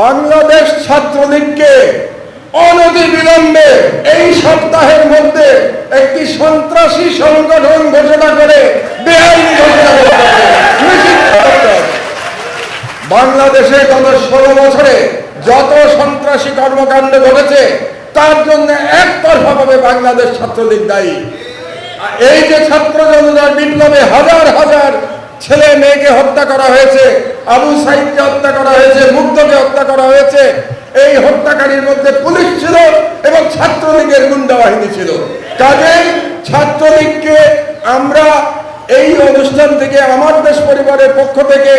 বাংলাদেশ ছাত্রলীগকে অনতি বিলম্বে এই সপ্তাহের মধ্যে একটি সন্ত্রাসী সংগঠন ঘোষণা করে বেআইনি। বাংলাদেশে গত ষোলো বছরে যত সন্ত্রাসী কর্মকাণ্ড ঘটেছে, তার জন্য একতরফাভাবে বাংলাদেশ ছাত্রলীগ দায়ী এই যে ছাত্র জনতার বিপ্লবে হাজার হাজার ছেলে মেয়েকে হত্যা করা হয়েছে, আবু সাইদকে হত্যা করা হয়েছে, মুগ্ধকে হত্যা করা হয়েছে। এই হত্যাকারীর মধ্যে পুলিশ ছিল এবং ছাত্রলীগের গুন্ডা বাহিনী ছিল। কাজেই ছাত্রলীগকে আমরা এই অনুষ্ঠান থেকে, আমার দেশ পরিবারের পক্ষ থেকে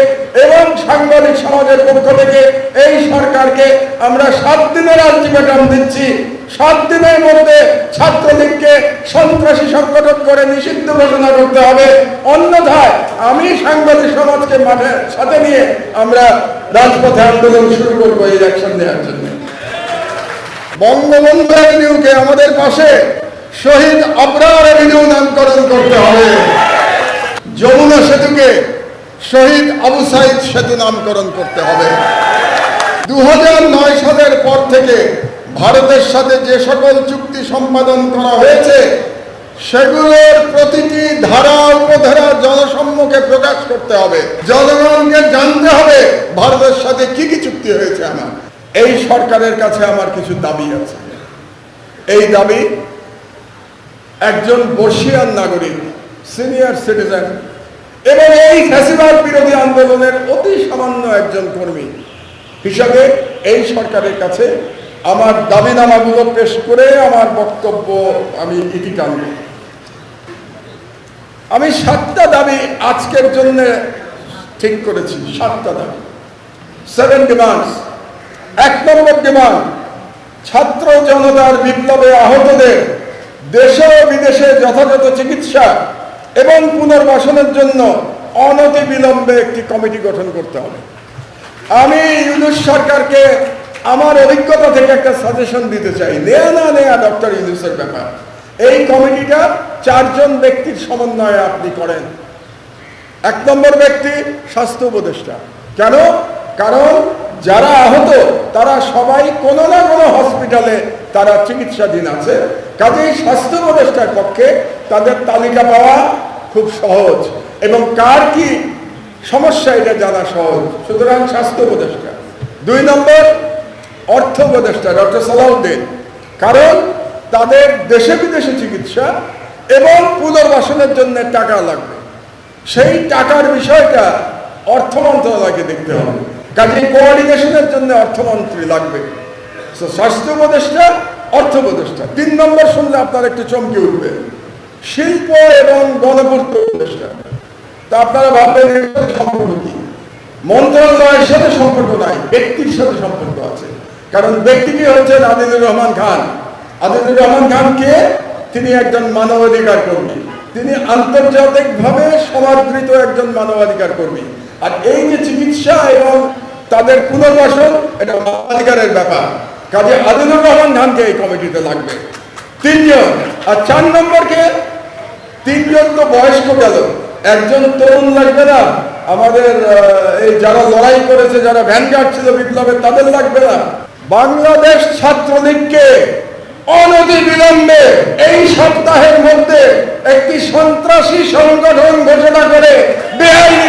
এবং সাংবাদিক সমাজের পক্ষ থেকে এই সরকারকে আমরা সাত দিনের আলটিমেটাম দিচ্ছি। সাত দিনের মধ্যে ছাত্রলীগকে সন্ত্রাসী সংগঠন করে নিষিদ্ধ ঘোষণা করতে হবে। অন্যথায় আমি সাংবাদিক সমাজকে মাঠে সাথে নিয়ে আমরা রাজপথে আন্দোলন শুরু করব এই অ্যাকশন নেওয়ার জন্য। বঙ্গবন্ধু অ্যাভিনিউকে আমাদের পাশে শহীদ আবরার অ্যাভিনিউ নামকরণ করতে হবে। যমুনা সেতুকে শহীদ আবু সাইদ সেতু নামকরণ করতে হবে। দু সালের পর থেকে ভারতের সাথে যে সকল চুক্তি সম্পাদন করা হয়েছে সেগুলোর প্রতিটি ধারা, উপধারা জনসম্মুখে প্রকাশ করতে হবে। জনগণকে জানতে হবে ভারতের সাথে কি কি চুক্তি হয়েছে আমার। এই সরকারের কাছে আমার কিছু দাবি আছে। এই দাবি, একজন বর্ষিয়ান নাগরিক, সিনিয়র সিটিজেন, এবং এই ফ্যাসিবাদ বিরোধী আন্দোলনের অতি সামান্য একজন কর্মী হিসাবে এই সরকারের কাছে আমার দাবিনামাগুলো পেশ করে আমার বক্তব্য আমি ইতি টানব। আমি সাতটা দাবি আজকের জন্য ঠিক করেছি, সাতটা দাবি। সেভেন ডিমান্ডস এক নম্বর ডিমান্ড ছাত্র জনতার বিপ্লবে আহতদের দেশে ও বিদেশে যথাযথ চিকিৎসা এবং পুনর্বাসনের জন্য অনতি বিলম্বে একটি কমিটি গঠন করতে হবে। আমি ইউনুস সরকারকে আমার অভিজ্ঞতা থেকে একটা সাজেশন দিতে চাই। নেয়া না নেয়া ডক্টর ইউনুসের ব্যাপার। এই কমিটিটা চারজন ব্যক্তির সমন্বয়ে আপনি করেন। এক নম্বর ব্যক্তি স্বাস্থ্য উপদেষ্টা। কেন? কারণ যারা আহত, তারা সবাই কোনো না কোনো হসপিটালে তারা চিকিৎসাধীন আছে। কাজেই স্বাস্থ্য উপদেষ্টার পক্ষে তাদের তালিকা পাওয়া খুব সহজ। এবং কার কি সমস্যা এটা জানা সহজ। সুতরাং স্বাস্থ্য উপদেষ্টা। দুই নম্বর অর্থ উপদেষ্টা, ডক্টর সালাউদ্দিন। কারণ তাদের দেশে বিদেশে চিকিৎসা এবং পুনর্বাসনের জন্য টাকা লাগবে। সেই টাকার বিষয়টা অর্থ মন্ত্রণালয়কে দেখতে হবে। কাজে কোঅর্ডিনেশনের জন্য অর্থমন্ত্রী লাগবে। স্বাস্থ্য উপদেষ্টা, অর্থ উপদেষ্টা, তিন নম্বর শুনলে আপনার একটু চমকে উঠবে। শিল্প এবং গণপূর্ত উপদেষ্টা। তা আপনারা ভাববেন সম্পর্ক কি? মন্ত্রণালয়ের সাথে সম্পর্ক নাই, ব্যক্তির সাথে সম্পর্ক আছে। কারণ ব্যক্তিটি হচ্ছেন আদিলুর রহমান খান। আদিলুর রহমান খান কে তিনি একজন মানবাধিকার কর্মী। তিনি আন্তর্জাতিকভাবে সমাদৃত একজন মানবাধিকার কর্মী। আর এই যে চিকিৎসা এবং তাদের পুনর্বাসন, এটা মানবাধিকারের ব্যাপার। কাজে আদিলুর রহমান খানকে এই কমিটিতে লাগবে। তিনজন। আর চার নম্বরকে তিনজন তো বয়স্ক গেল। একজন তরুণ লাগবে না। আমাদের এই যারা লড়াই করেছে, যারা ভ্যানগার্ড ছিল বিপ্লবে তাদের লাগবে না। বাংলাদেশ ছাত্রলীগকে অনতি বিলম্বে এই সপ্তাহের মধ্যে একটি সন্ত্রাসী সংগঠন ঘোষণা করে বেআইনি